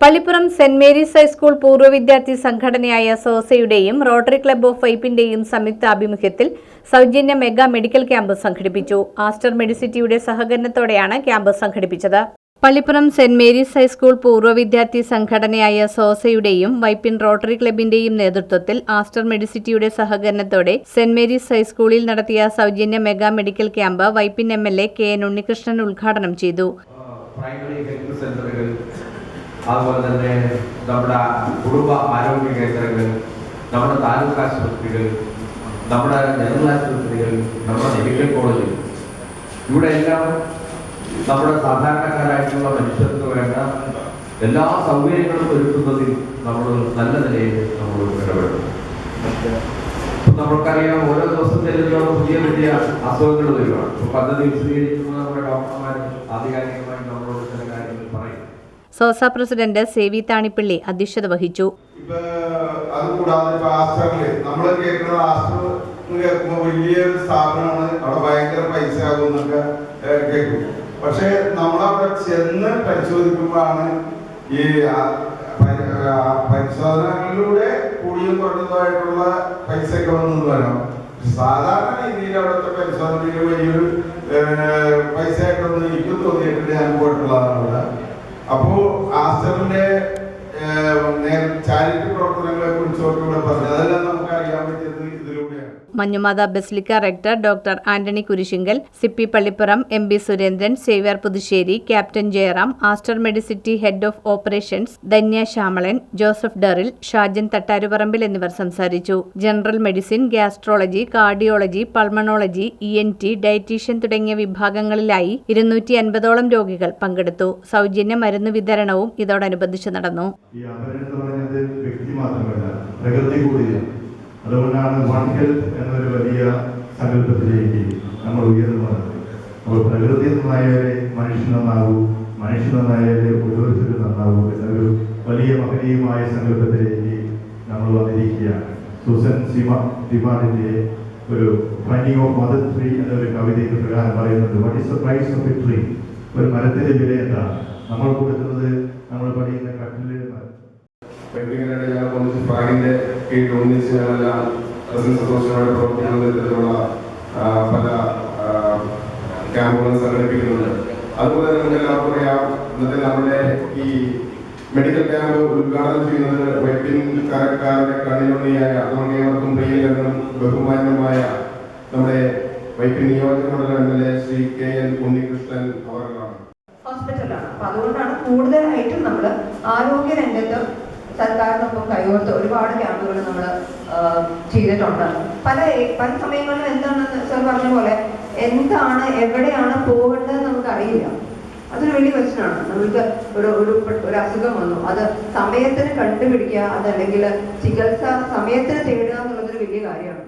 Pallippuram saint Mary's high school പൂർവ വിദ്യാർത്ഥി സംഘടനയായ സോസയുടെയും റോട്ടറി ക്ലബ്ബ് ഓഫ് വൈപ്പിന്റെയും സംയുക്ത ആഭിമുഖ്യത്തിൽ സൗജന്യ മെഗാ മെഡിക്കൽ ക്യാമ്പ് സംഘടിപ്പിച്ചു. ആസ്റ്റർ മെഡിസിറ്റിയുടെ സഹകരണത്തോടെയാണ് ക്യാമ്പ് സംഘടിപ്പിച്ചത്. പള്ളിപ്പുറം സെന്റ് മേരീസ് ഹൈസ്കൂൾ പൂർവ വിദ്യാർത്ഥി സംഘടനയായ സോസയുടെയും വൈപ്പിൻ റോട്ടറി ക്ലബിന്റെയും നേതൃത്വത്തിൽ ആസ്റ്റർ മെഡിസിറ്റിയുടെ സഹകരണത്തോടെ സെന്റ് മേരീസ് ഹൈസ്കൂളിൽ നടത്തിയ സൗജന്യ mega medical camp Vypin M L A K N Unnikrishnan ഉദ്ഘാടനം ചെയ്തു. പ്രൈമറി ഹെൽത്ത് അതുപോലെ തന്നെ നമ്മുടെ കുടുംബ ആരോഗ്യ കേന്ദ്രങ്ങൾ നമ്മുടെ താലൂക്ക് ആശുപത്രികൾ നമ്മുടെ ജനറൽ ആശുപത്രികൾ നമ്മുടെ മെഡിക്കൽ കോളേജ് ഇവിടെ എല്ലാം നമ്മുടെ സാധാരണക്കാരായിട്ടുള്ള മനുഷ്യർക്ക് വേണ്ട എല്ലാ സൗകര്യങ്ങളും ഒരുക്കുന്നതിൽ നമ്മൾ നല്ല നിലയിൽ നമ്മൾ ഇടപെടുന്നു നമ്മൾക്കറിയാം ഓരോ ദിവസം ചെല്ലുന്ന പുതിയ പുതിയ അസുഖങ്ങൾ ഇപ്പൊ പദ്ധതി വിശദീകരിക്കുന്ന നമ്മുടെ ഡോക്ടർമാർ ആധികാരികമായി നമ്മളോട് ചില കാര്യങ്ങൾ പറയും സോസ പ്രസിഡന്റ് സേവി താണിപ്പിള്ളി അധ്യക്ഷത വഹിച്ചു. നമ്മൾ കേൾക്കുന്ന കേൾക്കുമ്പോൾ പൈസ ആകും എന്നൊക്കെ ഏഹ്, കേൾക്കും. പക്ഷെ നമ്മളവിടെ ചെന്ന് പരിശോധിക്കുമ്പോഴാണ് ഈ പരിശോധനകളിലൂടെ കൂടിയും കുറഞ്ഞതുമായിട്ടുള്ള പൈസ ഒക്കെ വന്നെന്ന് വരാം സാധാരണ രീതിയിൽ അവിടുത്തെ പരിശോധനയിൽ വലിയൊരു ഏഹ്, പൈസ ആയിട്ടൊന്നും എനിക്കും തോന്നിയിട്ടില്ല. ഞാൻ പോയിട്ടുള്ളതാണ് ആസ്റ്ററിന്റെ Manjumatha basilica rector doctor Antony Kurisinkal Sippy Pallippuram M B Surendran Xavier Puthussery captain Jayaram Aster Medicity head of operations Dhanya Shyamalan Joseph Daril Shajan Thattaruparambil എന്നിവർ സംസാരിച്ചു. General medicine gastrology cardiology pulmonology E N T dietician തുടങ്ങിയ വിഭാഗങ്ങളിലായി ഇരുന്നൂറ്റി അൻപതോളം രോഗികൾ പങ്കെടുത്തു. സൗജന്യ മരുന്ന് വിതരണവും ഇതോടനുബന്ധിച്ച് നടന്നു. അതുകൊണ്ടാണ് വൺ ഹെൽത്ത് എന്നൊരു വലിയ സങ്കല്പത്തിലേക്ക് നമ്മൾ ഉയർന്നു വന്നത്. അപ്പോൾ പ്രകൃതി നന്നായാലേ മനുഷ്യൻ നന്നാകൂ മനുഷ്യൻ നന്നായാലേ ഓരോരുത്തരും നന്നാകൂ എന്നൊരു വലിയ മഹനീയമായ സങ്കല്പത്തിലേക്ക് നമ്മൾ വന്നിരിക്കുകയാണ്. സുസൻ സിമ സിമാനിന്റെ ഒരു ഫൈൻഡിങ് ഓഫ് മദർ ട്രീ എന്നൊരു കവിതയിൽ പ്രകാരം പറയുന്നുണ്ട് what is the price of a tree ഒരു മരത്തിന്റെ വില എന്താണ്? നമ്മൾ കൊടുക്കുന്നത് നമ്മൾ പഠിക്കുന്ന കട്ടിൽ വൈദികരായിട്ട് ഞങ്ങൾ ഒന്നിച്ച് ഫ്ലാഗിന്റെ കീഴിൽ ഒന്നിച്ച് ഞങ്ങളെല്ലാം റസിഡൻസ് അസോസിയേഷനോട് പ്രവർത്തിക്കുന്ന തരത്തിലുള്ള പല ക്യാമ്പുകളും സംഘടിപ്പിക്കുന്നുണ്ട്. അതുപോലെ നമുക്ക് എല്ലാവർക്കും അറിയാം ഇന്നത്തെ നമ്മുടെ ഈ മെഡിക്കൽ ക്യാമ്പ് ഉദ്ഘാടനം ചെയ്യുന്നത് വൈപ്പിൻ കരക്കാരുടെ കണ്ണിലുണ്ണിയായ നമ്മുടെ ഏവർക്കും പ്രിയങ്കരനും ബഹുമാന്യമായ നമ്മുടെ വൈപ്പിൻ നിയോജക മണ്ഡലം M L A Shri K അതുകൊണ്ടാണ് കൂടുതലായിട്ടും നമ്മൾ ആരോഗ്യ രംഗത്ത് സർക്കാരിനൊപ്പം കൈകോർത്ത് ഒരുപാട് ക്യാമ്പുകൾ നമ്മൾ ചെയ്തിട്ടുണ്ട്. പല പല സമയങ്ങളിലും എന്താണെന്ന് സാർ പറഞ്ഞ പോലെ എന്താണ് എവിടെയാണ് പോകേണ്ടത് നമുക്ക് അറിയില്ല അതൊരു വലിയ പ്രശ്നമാണ്. നമ്മൾക്ക് ഒരു ഒരു ഒരു അസുഖം വന്നു. അത് സമയത്തിന് കണ്ടുപിടിക്കുക അതല്ലെങ്കിൽ ചികിത്സ സമയത്തിന് തേടുക എന്നുള്ളതൊരു വലിയ കാര്യമാണ്.